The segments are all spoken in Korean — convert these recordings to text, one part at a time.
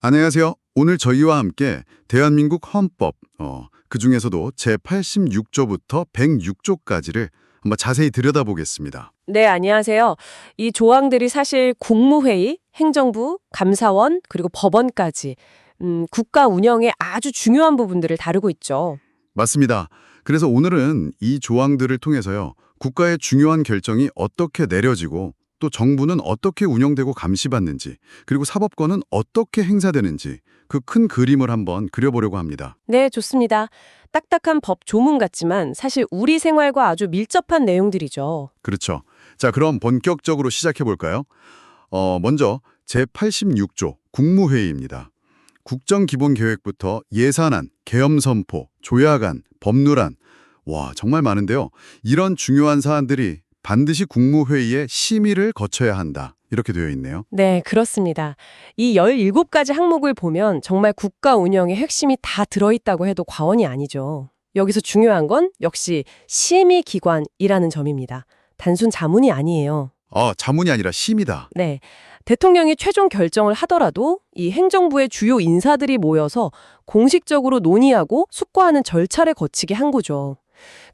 안녕하세요. 오늘 저희와 함께 대한민국 헌법, 어, 그 중에서도 제86조부터 106조까지를 한번 자세히 들여다보겠습니다. 네, 안녕하세요. 이 조항들이 사실 국무회의, 행정부, 감사원, 그리고 법원까지 음, 국가 운영의 아주 중요한 부분들을 다루고 있죠. 맞습니다. 그래서 오늘은 이 조항들을 통해서요. 국가의 중요한 결정이 어떻게 내려지고 또 정부는 어떻게 운영되고 감시받는지 그리고 사법권은 어떻게 행사되는지 그 큰 그림을 한번 그려보려고 합니다. 네, 좋습니다. 딱딱한 법 조문 같지만 사실 우리 생활과 아주 밀접한 내용들이죠. 그렇죠. 자, 그럼 본격적으로 시작해 볼까요? 어, 먼저 제86조 국무회의입니다. 국정기본계획부터 예산안, 계엄선포, 조약안, 법률안 와, 정말 많은데요. 이런 중요한 사안들이 반드시 국무회의의 심의를 거쳐야 한다. 이렇게 되어 있네요. 네, 그렇습니다. 이 17가지 항목을 보면 정말 국가 운영의 핵심이 다 들어있다고 해도 과언이 아니죠. 여기서 중요한 건 역시 심의기관이라는 점입니다. 단순 자문이 아니에요. 아, 자문이 아니라 심이다. 네. 대통령이 최종 결정을 하더라도 이 행정부의 주요 인사들이 모여서 공식적으로 논의하고 숙고하는 절차를 거치게 한 거죠.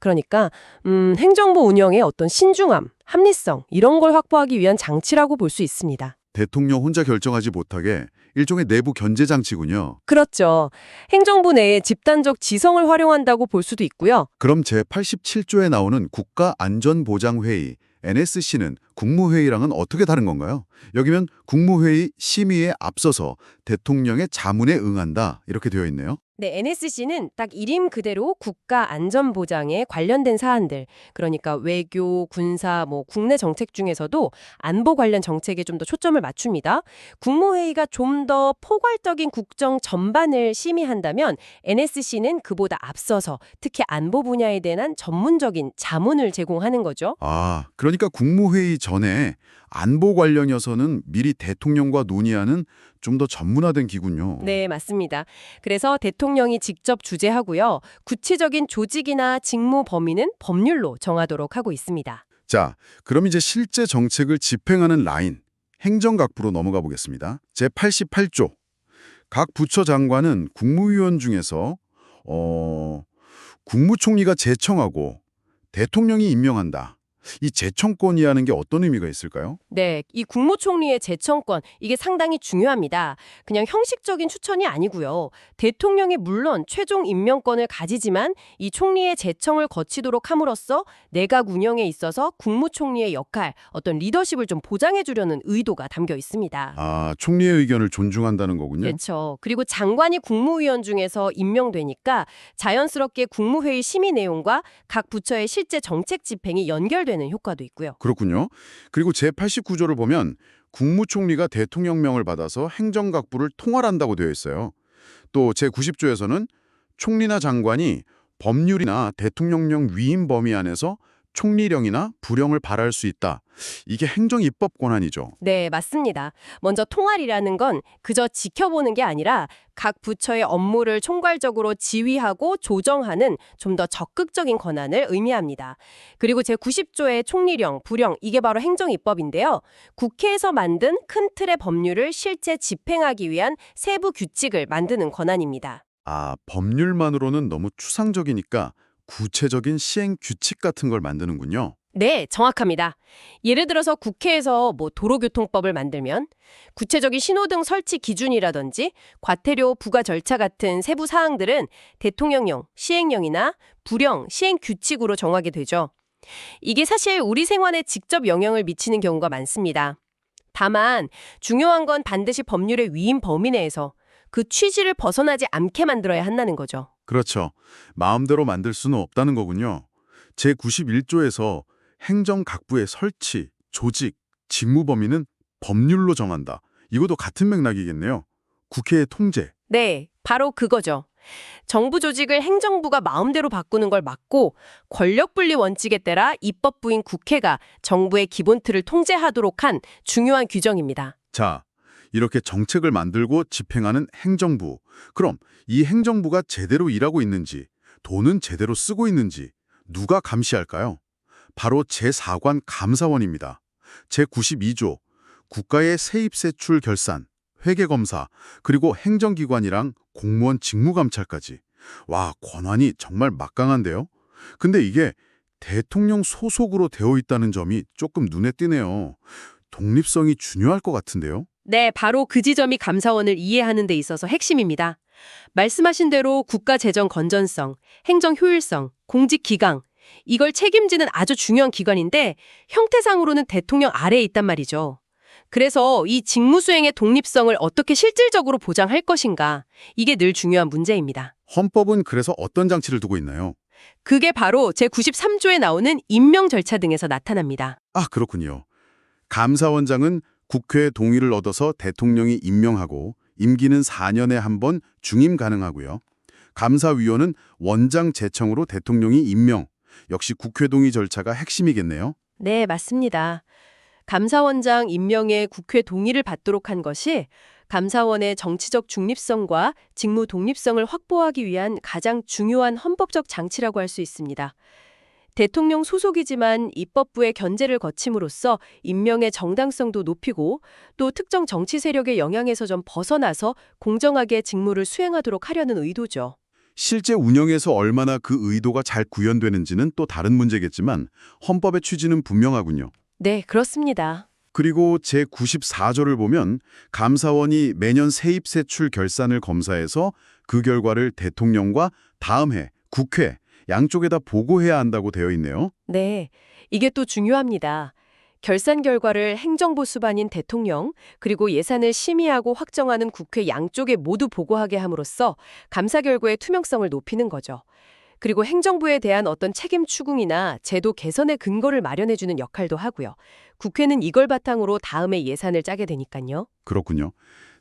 그러니까 음, 행정부 운영의 어떤 신중함, 합리성 이런 걸 확보하기 위한 장치라고 볼 수 있습니다. 대통령 혼자 결정하지 못하게 일종의 내부 견제 장치군요. 그렇죠. 행정부 내에 집단적 지성을 활용한다고 볼 수도 있고요. 그럼 제87조에 나오는 국가안전보장회의 NSC는 국무회의랑은 어떻게 다른 건가요? 여기면 국무회의 심의에 앞서서 대통령의 자문에 응한다 이렇게 되어 있네요. 네, NSC는 딱 이름 그대로 국가 안전 보장에 관련된 사안들, 그러니까 외교, 군사, 뭐 국내 정책 중에서도 안보 관련 정책에 좀 더 초점을 맞춥니다. 국무회의가 좀 더 포괄적인 국정 전반을 심의한다면 NSC는 그보다 앞서서 특히 안보 분야에 대한 전문적인 자문을 제공하는 거죠. 아, 그러니까 국무회의 전에 안보 관련이어서는 미리 대통령과 논의하는 좀 더 전문화된 기군요. 네, 맞습니다. 그래서 대통령이 직접 주재하고요. 구체적인 조직이나 직무 범위는 법률로 정하도록 하고 있습니다. 자, 그럼 이제 실제 정책을 집행하는 라인, 행정각부로 넘어가 보겠습니다. 제88조. 각 부처 장관은 국무위원 중에서 어, 국무총리가 제청하고 대통령이 임명한다. 이 제청권이라는 게 어떤 의미가 있을까요? 네, 이 국무총리의 제청권 이게 상당히 중요합니다. 그냥 형식적인 추천이 아니고요. 대통령이 물론 최종 임명권을 가지지만 이 총리의 제청을 거치도록 함으로써 내각 운영에 있어서 국무총리의 역할, 어떤 리더십을 좀 보장해 주려는 의도가 담겨 있습니다. 아, 총리의 의견을 존중한다는 거군요. 그렇죠. 그리고 장관이 국무위원 중에서 임명되니까 자연스럽게 국무회의 심의 내용과 각 부처의 실제 정책 집행이 연결되 는 효과도 있고요. 그렇군요. 그리고 제89조를 보면 국무총리가 대통령명을 받아서 행정각부를 통할한다고 되어 있어요. 또 제90조에서는 총리나 장관이 법률이나 대통령령 위임 범위 안에서 총리령이나 부령을 발할 수 있다. 이게 행정입법 권한이죠. 네, 맞습니다. 먼저 통할이라는 건 그저 지켜보는 게 아니라 각 부처의 업무를 총괄적으로 지휘하고 조정하는 좀 더 적극적인 권한을 의미합니다. 그리고 제90조의 총리령, 부령 이게 바로 행정입법인데요. 국회에서 만든 큰 틀의 법률을 실제 집행하기 위한 세부 규칙을 만드는 권한입니다. 아, 법률만으로는 너무 추상적이니까 구체적인 시행 규칙 같은 걸 만드는군요. 네, 정확합니다. 예를 들어서 국회에서 뭐 도로교통법을 만들면 구체적인 신호등 설치 기준이라든지 과태료 부과 절차 같은 세부 사항들은 대통령령, 시행령이나 부령, 시행 규칙으로 정하게 되죠. 이게 사실 우리 생활에 직접 영향을 미치는 경우가 많습니다. 다만 중요한 건 반드시 법률의 위임 범위 내에서 그 취지를 벗어나지 않게 만들어야 한다는 거죠. 그렇죠. 마음대로 만들 수는 없다는 거군요. 제91조에서 행정각부의 설치, 조직, 직무 범위는 법률로 정한다. 이것도 같은 맥락이겠네요. 국회의 통제. 네, 바로 그거죠. 정부 조직을 행정부가 마음대로 바꾸는 걸 막고 권력분리 원칙에 따라 입법부인 국회가 정부의 기본 틀을 통제하도록 한 중요한 규정입니다. 자, 이렇게 정책을 만들고 집행하는 행정부. 그럼 이 행정부가 제대로 일하고 있는지, 돈은 제대로 쓰고 있는지 누가 감시할까요? 바로 제4관 감사원입니다. 제92조 국가의 세입세출 결산, 회계검사, 그리고 행정기관이랑 공무원 직무감찰까지. 와, 권한이 정말 막강한데요? 근데 이게 대통령 소속으로 되어 있다는 점이 조금 눈에 띄네요. 독립성이 중요할 것 같은데요? 네, 바로 그 지점이 감사원을 이해하는 데 있어서 핵심입니다. 말씀하신 대로 국가 재정 건전성, 행정 효율성, 공직 기강 이걸 책임지는 아주 중요한 기관인데 형태상으로는 대통령 아래에 있단 말이죠. 그래서 이 직무 수행의 독립성을 어떻게 실질적으로 보장할 것인가 이게 늘 중요한 문제입니다. 헌법은 그래서 어떤 장치를 두고 있나요? 그게 바로 제93조에 나오는 임명 절차 등에서 나타납니다. 아, 그렇군요. 감사원장은 국회의 동의를 얻어서 대통령이 임명하고 임기는 4년에 한 번 중임 가능하고요. 감사위원은 원장 제청으로 대통령이 임명. 역시 국회 동의 절차가 핵심이겠네요. 네, 맞습니다. 감사원장 임명에 국회 동의를 받도록 한 것이 감사원의 정치적 중립성과 직무 독립성을 확보하기 위한 가장 중요한 헌법적 장치라고 할 수 있습니다. 대통령 소속이지만 입법부의 견제를 거침으로써 임명의 정당성도 높이고 또 특정 정치 세력의 영향에서 좀 벗어나서 공정하게 직무를 수행하도록 하려는 의도죠. 실제 운영에서 얼마나 그 의도가 잘 구현되는지는 또 다른 문제겠지만 헌법의 취지는 분명하군요. 네, 그렇습니다. 그리고 제94조를 보면 감사원이 매년 세입 세출 결산을 검사해서 그 결과를 대통령과 다음 해 국회 양쪽에다 보고해야 한다고 되어 있네요. 네, 이게 또 중요합니다. 결산 결과를 행정부 수반인 대통령, 그리고 예산을 심의하고 확정하는 국회 양쪽에 모두 보고하게 함으로써 감사 결과의 투명성을 높이는 거죠. 그리고 행정부에 대한 어떤 책임 추궁이나 제도 개선의 근거를 마련해주는 역할도 하고요. 국회는 이걸 바탕으로 다음에 예산을 짜게 되니까요. 그렇군요.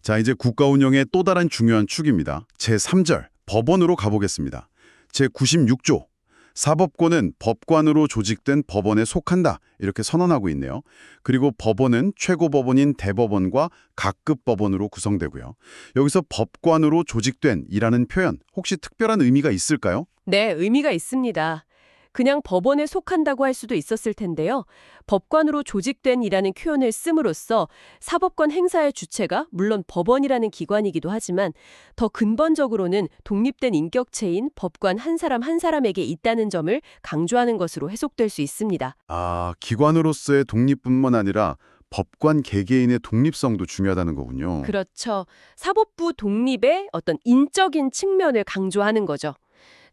자, 이제 국가 운영의 또 다른 중요한 축입니다. 제3절 법원으로 가보겠습니다. 제96조 사법권은 법관으로 조직된 법원에 속한다 이렇게 선언하고 있네요. 그리고 법원은 최고법원인 대법원과 각급 법원으로 구성되고요. 여기서 법관으로 조직된 이라는 표현 혹시 특별한 의미가 있을까요? 네, 의미가 있습니다. 그냥 법원에 속한다고 할 수도 있었을 텐데요. 법관으로 조직된이라는 표현을 씀으로써 사법권 행사의 주체가 물론 법원이라는 기관이기도 하지만 더 근본적으로는 독립된 인격체인 법관 한 사람 한 사람에게 있다는 점을 강조하는 것으로 해석될 수 있습니다. 아, 기관으로서의 독립뿐만 아니라 법관 개개인의 독립성도 중요하다는 거군요. 그렇죠. 사법부 독립의 어떤 인적인 측면을 강조하는 거죠.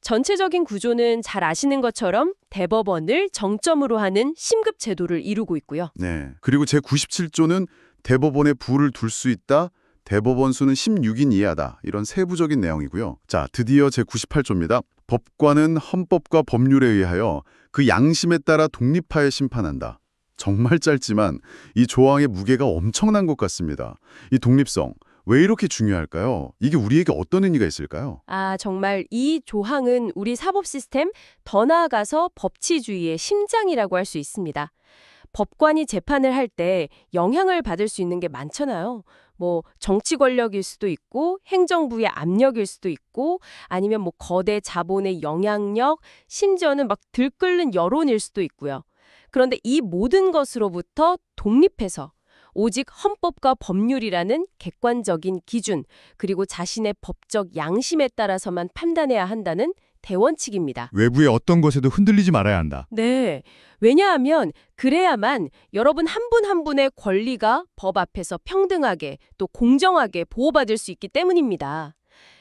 전체적인 구조는 잘 아시는 것처럼 대법원을 정점으로 하는 심급 제도를 이루고 있고요. 네. 그리고 제97조는 대법원에 부를 둘 수 있다. 대법원 수는 16인 이하다. 이런 세부적인 내용이고요. 자, 드디어 제98조입니다. 법관은 헌법과 법률에 의하여 그 양심에 따라 독립하여 심판한다. 정말 짧지만 이 조항의 무게가 엄청난 것 같습니다. 이 독립성, 왜 이렇게 중요할까요? 이게 우리에게 어떤 의미가 있을까요? 아, 정말 이 조항은 우리 사법 시스템 더 나아가서 법치주의의 심장이라고 할 수 있습니다. 법관이 재판을 할 때 영향을 받을 수 있는 게 많잖아요. 뭐 정치 권력일 수도 있고 행정부의 압력일 수도 있고 아니면 뭐 거대 자본의 영향력, 심지어는 막 들끓는 여론일 수도 있고요. 그런데 이 모든 것으로부터 독립해서 오직 헌법과 법률이라는 객관적인 기준 그리고 자신의 법적 양심에 따라서만 판단해야 한다는 대원칙입니다. 외부의 어떤 것에도 흔들리지 말아야 한다. 네. 왜냐하면 그래야만 여러분 한 분 한 분의 권리가 법 앞에서 평등하게 또 공정하게 보호받을 수 있기 때문입니다.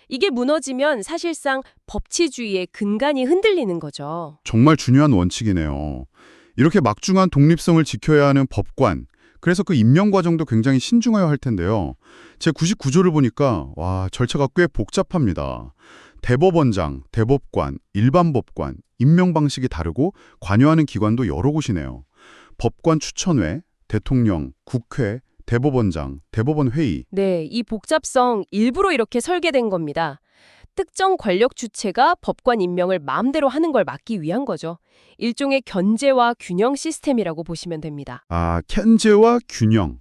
이게 무너지면 사실상 법치주의의 근간이 흔들리는 거죠. 정말 중요한 원칙이네요. 이렇게 막중한 독립성을 지켜야 하는 법관, 그래서 그 임명 과정도 굉장히 신중해야 할 텐데요. 제 99조를 보니까 와 절차가 꽤 복잡합니다. 대법원장, 대법관, 일반 법관, 임명 방식이 다르고 관여하는 기관도 여러 곳이네요. 법관 추천회, 대통령, 국회, 대법원장, 대법원 회의. 네, 이 복잡성 일부러 이렇게 설계된 겁니다. 특정 권력 주체가 법관 임명을 마음대로 하는 걸 막기 위한 거죠. 일종의 견제와 균형 시스템이라고 보시면 됩니다. 아, 켄제와 균형.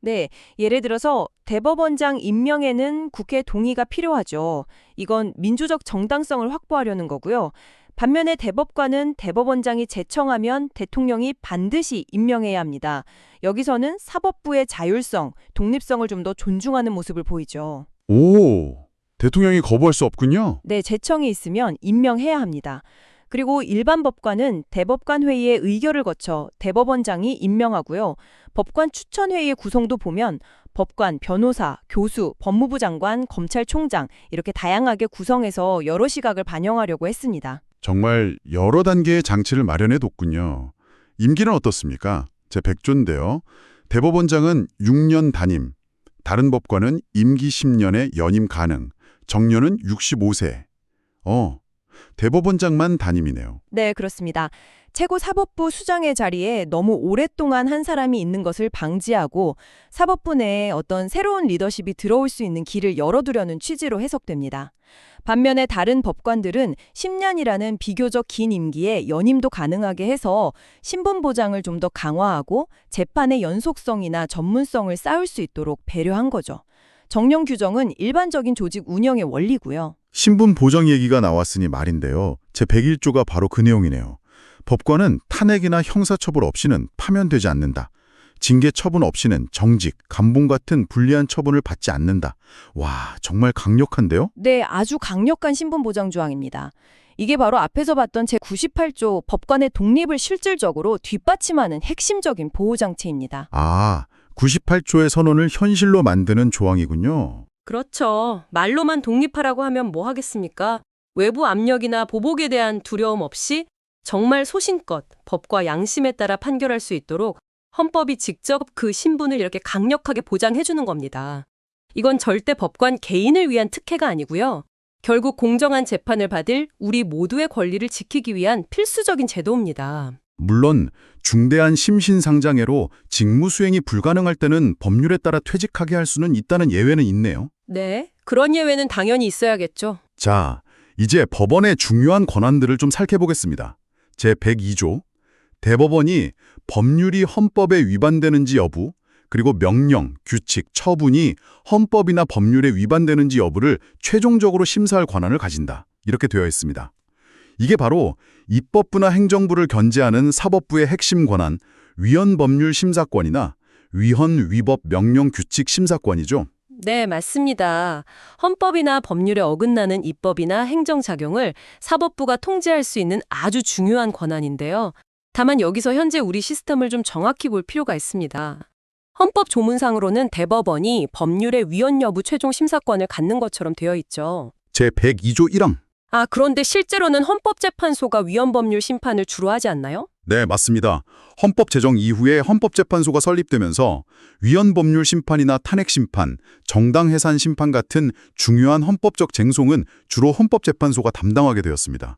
네, 예를 들어서 대법원장 임명에는 국회 동의가 필요하죠. 이건 민주적 정당성을 확보하려는 거고요. 반면에 대법관은 대법원장이 제청하면 대통령이 반드시 임명해야 합니다. 여기서는 사법부의 자율성, 독립성을 좀 더 존중하는 모습을 보이죠. 오, 대통령이 거부할 수 없군요. 네, 제청이 있으면 임명해야 합니다. 그리고 일반 법관은 대법관 회의의 의결을 거쳐 대법원장이 임명하고요. 법관 추천 회의의 구성도 보면 법관, 변호사, 교수, 법무부 장관, 검찰총장 이렇게 다양하게 구성해서 여러 시각을 반영하려고 했습니다. 정말 여러 단계의 장치를 마련해 뒀군요. 임기는 어떻습니까? 제 100조인데요. 대법원장은 6년 단임, 다른 법관은 임기 10년에 연임 가능, 정년은 65세. 어, 대법원장만 단임이네요. 네, 그렇습니다. 최고 사법부 수장의 자리에 너무 오랫동안 한 사람이 있는 것을 방지하고 사법부 내에 어떤 새로운 리더십이 들어올 수 있는 길을 열어두려는 취지로 해석됩니다. 반면에 다른 법관들은 10년이라는 비교적 긴 임기에 연임도 가능하게 해서 신분 보장을 좀 더 강화하고 재판의 연속성이나 전문성을 쌓을 수 있도록 배려한 거죠. 정령 규정은 일반적인 조직 운영의 원리고요. 신분 보정 얘기가 나왔으니 말인데요. 제 101조가 바로 그 내용이네요. 법관은 탄핵이나 형사처벌 없이는 파면되지 않는다. 징계 처분 없이는 정직, 감봉 같은 불리한 처분을 받지 않는다. 와, 정말 강력한데요? 네, 아주 강력한 신분 보장 조항입니다. 이게 바로 앞에서 봤던 제98조 법관의 독립을 실질적으로 뒷받침하는 핵심적인 보호 장치입니다. 아, 98조의 선언을 현실로 만드는 조항이군요. 그렇죠. 말로만 독립하라고 하면 뭐 하겠습니까? 외부 압력이나 보복에 대한 두려움 없이 정말 소신껏 법과 양심에 따라 판결할 수 있도록 헌법이 직접 그 신분을 이렇게 강력하게 보장해 주는 겁니다. 이건 절대 법관 개인을 위한 특혜가 아니고요. 결국 공정한 재판을 받을 우리 모두의 권리를 지키기 위한 필수적인 제도입니다. 물론 중대한 심신상장애로 직무 수행이 불가능할 때는 법률에 따라 퇴직하게 할 수는 있다는 예외는 있네요. 네, 그런 예외는 당연히 있어야겠죠. 자, 이제 법원의 중요한 권한들을 좀 살펴보겠습니다. 제 102조 대법원이 법률이 헌법에 위반되는지 여부, 그리고 명령, 규칙, 처분이 헌법이나 법률에 위반되는지 여부를 최종적으로 심사할 권한을 가진다. 이렇게 되어 있습니다. 이게 바로 입법부나 행정부를 견제하는 사법부의 핵심 권한, 위헌법률 심사권이나 위헌 위법 명령 규칙 심사권이죠. 네, 맞습니다. 헌법이나 법률에 어긋나는 입법이나 행정작용을 사법부가 통제할 수 있는 아주 중요한 권한인데요. 다만 여기서 현재 우리 시스템을 좀 정확히 볼 필요가 있습니다. 헌법 조문상으로는 대법원이 법률의 위헌 여부 최종 심사권을 갖는 것처럼 되어 있죠. 제 102조 1항. 아, 그런데 실제로는 헌법재판소가 위헌 법률 심판을 주로 하지 않나요? 네, 맞습니다. 헌법 제정 이후에 헌법재판소가 설립되면서 위헌법률 심판이나 탄핵 심판, 정당 해산 심판 같은 중요한 헌법적 쟁송은 주로 헌법재판소가 담당하게 되었습니다.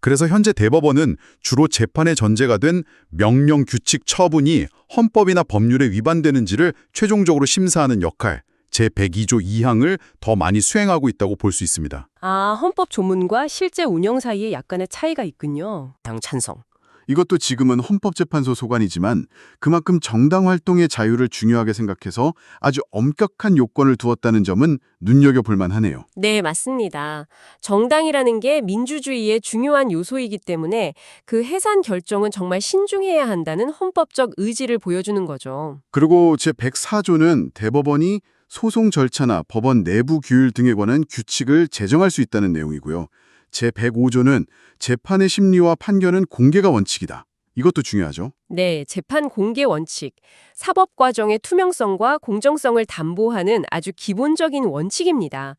그래서 현재 대법원은 주로 재판의 전제가 된 명령 규칙 처분이 헌법이나 법률에 위반되는지를 최종적으로 심사하는 역할, 제102조 2항을 더 많이 수행하고 있다고 볼 수 있습니다. 아, 헌법 조문과 실제 운영 사이에 약간의 차이가 있군요. 당 찬성. 이것도 지금은 헌법재판소 소관이지만 그만큼 정당 활동의 자유를 중요하게 생각해서 아주 엄격한 요건을 두었다는 점은 눈여겨볼 만하네요. 네, 맞습니다. 정당이라는 게 민주주의의 중요한 요소이기 때문에 그 해산 결정은 정말 신중해야 한다는 헌법적 의지를 보여주는 거죠. 그리고 제104조는 대법원이 소송 절차나 법원 내부 규율 등에 관한 규칙을 제정할 수 있다는 내용이고요. 제105조는 재판의 심리와 판결은 공개가 원칙이다. 이것도 중요하죠. 네, 재판 공개 원칙. 사법 과정의 투명성과 공정성을 담보하는 아주 기본적인 원칙입니다.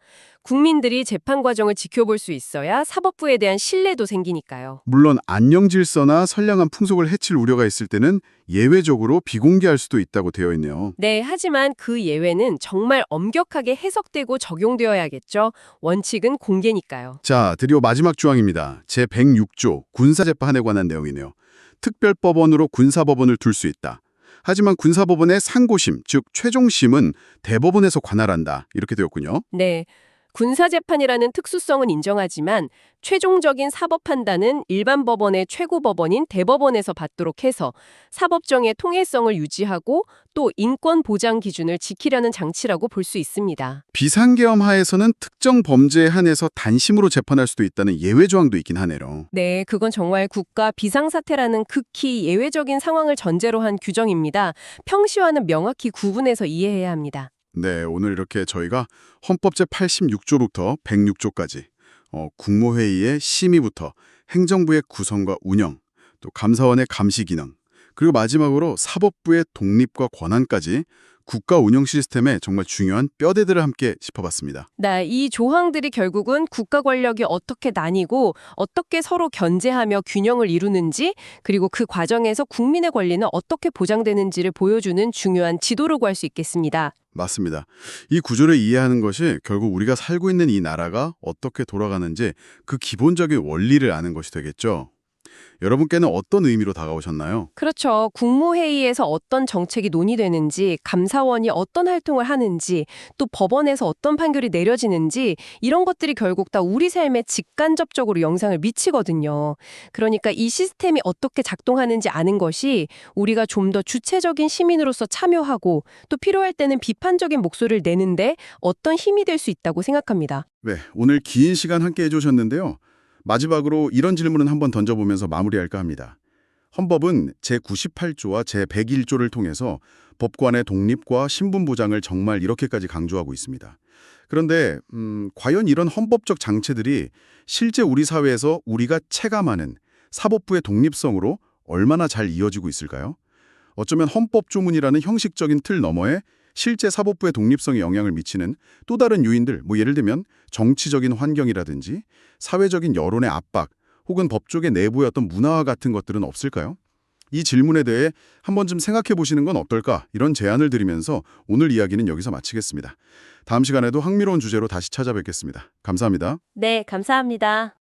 국민들이 재판 과정을 지켜볼 수 있어야 사법부에 대한 신뢰도 생기니까요. 물론 안녕 질서나 선량한 풍속을 해칠 우려가 있을 때는 예외적으로 비공개할 수도 있다고 되어 있네요. 네, 하지만 그 예외는 정말 엄격하게 해석되고 적용되어야겠죠. 원칙은 공개니까요. 자, 드디어 마지막 조항입니다. 제106조 군사재판에 관한 내용이네요. 특별법원으로 군사법원을 둘 수 있다. 하지만 군사법원의 상고심, 즉 최종심은 대법원에서 관할한다. 이렇게 되었군요. 네. 군사재판이라는 특수성은 인정하지만 최종적인 사법 판단은 일반 법원의 최고 법원인 대법원에서 받도록 해서 사법정의 통일성을 유지하고 또 인권 보장 기준을 지키려는 장치라고 볼 수 있습니다. 비상계엄 하에서는 특정 범죄에 한해서 단심으로 재판할 수도 있다는 예외 조항도 있긴 하네요. 네, 그건 정말 국가 비상사태라는 극히 예외적인 상황을 전제로 한 규정입니다. 평시와는 명확히 구분해서 이해해야 합니다. 네, 오늘 이렇게 저희가 헌법 제86조부터 106조까지 어, 국무회의의 심의부터 행정부의 구성과 운영, 또 감사원의 감시 기능, 그리고 마지막으로 사법부의 독립과 권한까지 국가 운영 시스템의 정말 중요한 뼈대들을 함께 짚어봤습니다. 네, 이 조항들이 결국은 국가 권력이 어떻게 나뉘고 어떻게 서로 견제하며 균형을 이루는지 그리고 그 과정에서 국민의 권리는 어떻게 보장되는지를 보여주는 중요한 지도라고 할 수 있겠습니다. 맞습니다. 이 구조를 이해하는 것이 결국 우리가 살고 있는 이 나라가 어떻게 돌아가는지 그 기본적인 원리를 아는 것이 되겠죠. 여러분께는 어떤 의미로 다가오셨나요? 그렇죠. 국무회의에서 어떤 정책이 논의되는지, 감사원이 어떤 활동을 하는지, 또 법원에서 어떤 판결이 내려지는지 이런 것들이 결국 다 우리 삶에 직간접적으로 영향을 미치거든요. 그러니까 이 시스템이 어떻게 작동하는지 아는 것이 우리가 좀 더 주체적인 시민으로서 참여하고 또 필요할 때는 비판적인 목소리를 내는데 어떤 힘이 될 수 있다고 생각합니다. 네, 오늘 긴 시간 함께 해주셨는데요. 마지막으로 이런 질문은 한번 던져보면서 마무리할까 합니다. 헌법은 제98조와 제101조를 통해서 법관의 독립과 신분 보장을 정말 이렇게까지 강조하고 있습니다. 그런데 음, 과연 이런 헌법적 장치들이 실제 우리 사회에서 우리가 체감하는 사법부의 독립성으로 얼마나 잘 이어지고 있을까요? 어쩌면 헌법 조문이라는 형식적인 틀 너머에 실제 사법부의 독립성에 영향을 미치는 또 다른 요인들, 뭐 예를 들면 정치적인 환경이라든지 사회적인 여론의 압박 혹은 법조계 내부의 어떤 문화와 같은 것들은 없을까요? 이 질문에 대해 한 번쯤 생각해 보시는 건 어떨까 이런 제안을 드리면서 오늘 이야기는 여기서 마치겠습니다. 다음 시간에도 흥미로운 주제로 다시 찾아뵙겠습니다. 감사합니다. 네, 감사합니다.